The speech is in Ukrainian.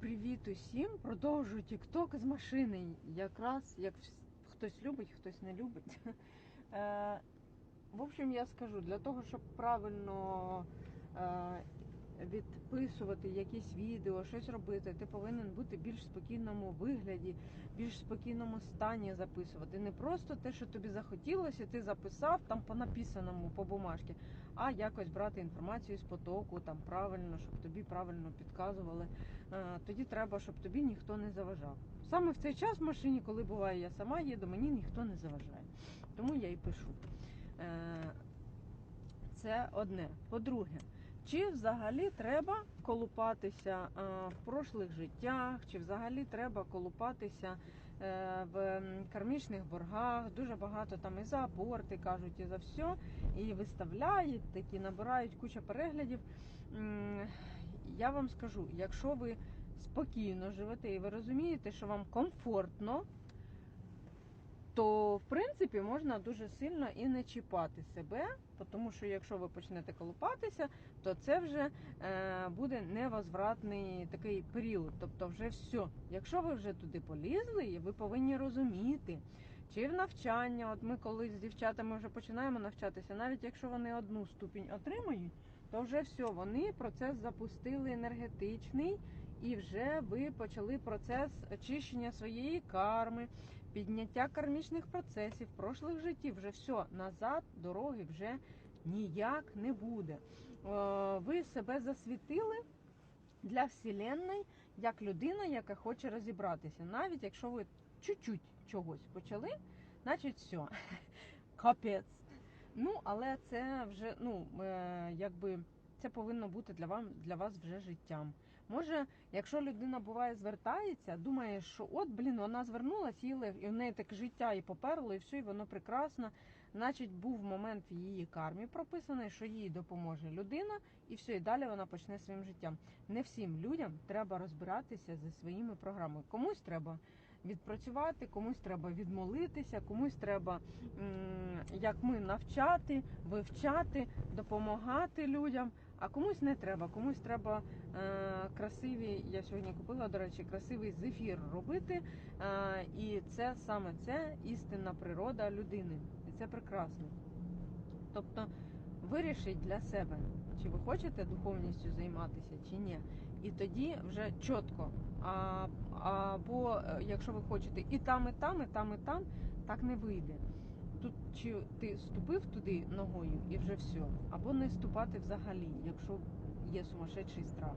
Привіт усім! Продовжую тікток з машини. Якраз як хтось любить, хтось не любить. Е, В общем, я скажу, для того, щоб правильно е, відписувати якісь відео, щось робити, ти повинен бути в більш спокійному вигляді, більш спокійному стані записувати. Не просто те, що тобі захотілося, ти записав там по написаному, по бумажці, а якось брати інформацію з потоку, там правильно, щоб тобі правильно підказували. Е, Тоді треба, щоб тобі ніхто не заважав. Саме в цей час в машині, коли буває, я сама їду, мені ніхто не заважає. Тому я і пишу. Е, Це одне. По-друге, чи взагалі треба колупатися е, в прошлих життях, чи взагалі треба колупатися е, в кармічних боргах? Дуже багато там і за аборти кажуть, і за все. І виставляють такі, набирають куча переглядів. Я вам скажу, якщо ви спокійно живете і ви розумієте, що вам комфортно, то в принципі можна дуже сильно і не чіпати себе, тому що якщо ви почнете колупатися, то це вже е, буде невозвратний такий період. Тобто, вже все. Якщо ви вже туди полізли, ви повинні розуміти, чи в навчання, от ми коли з дівчатами вже починаємо навчатися, навіть якщо вони одну ступінь отримають, то вже все, вони процес запустили енергетичний, і вже ви почали процес очищення своєї карми, підняття кармічних процесів, прошлих життів. Вже все, назад дороги вже ніяк не буде. Е, Ви себе засвітили для Вселенної як людина, яка хоче розібратися. Навіть якщо ви чуть-чуть чогось почали, значить все, капець. Ну, але це вже, ну, е, якби це повинно бути для вам для вас вже життям. Може, якщо людина буває звертається, думає, що от, блін, вона лев, і в неї так життя і поперло, і все, і воно прекрасно. Значить, був момент в її кармі прописаний, що їй допоможе людина, і все, і далі вона почне своїм життям. Не всім людям треба розбиратися зі своїми програмами. Комусь треба відпрацювати, комусь треба відмолитися, комусь треба, як ми, навчати, вивчати, допомагати людям. А комусь не треба, комусь треба е, красиві. Я сьогодні купила, до речі, красивий зефір робити. Е, і це саме це істинна природа людини. І це прекрасно. Тобто вирішіть для себе, чи ви хочете духовністю займатися, чи ні. І тоді вже чітко. А, або е, якщо ви хочете і там, і там, і там, і там, так не вийде. Тут чи ти ступив туди ногою і вже все, або не ступати взагалі, якщо є сумасшедший страх.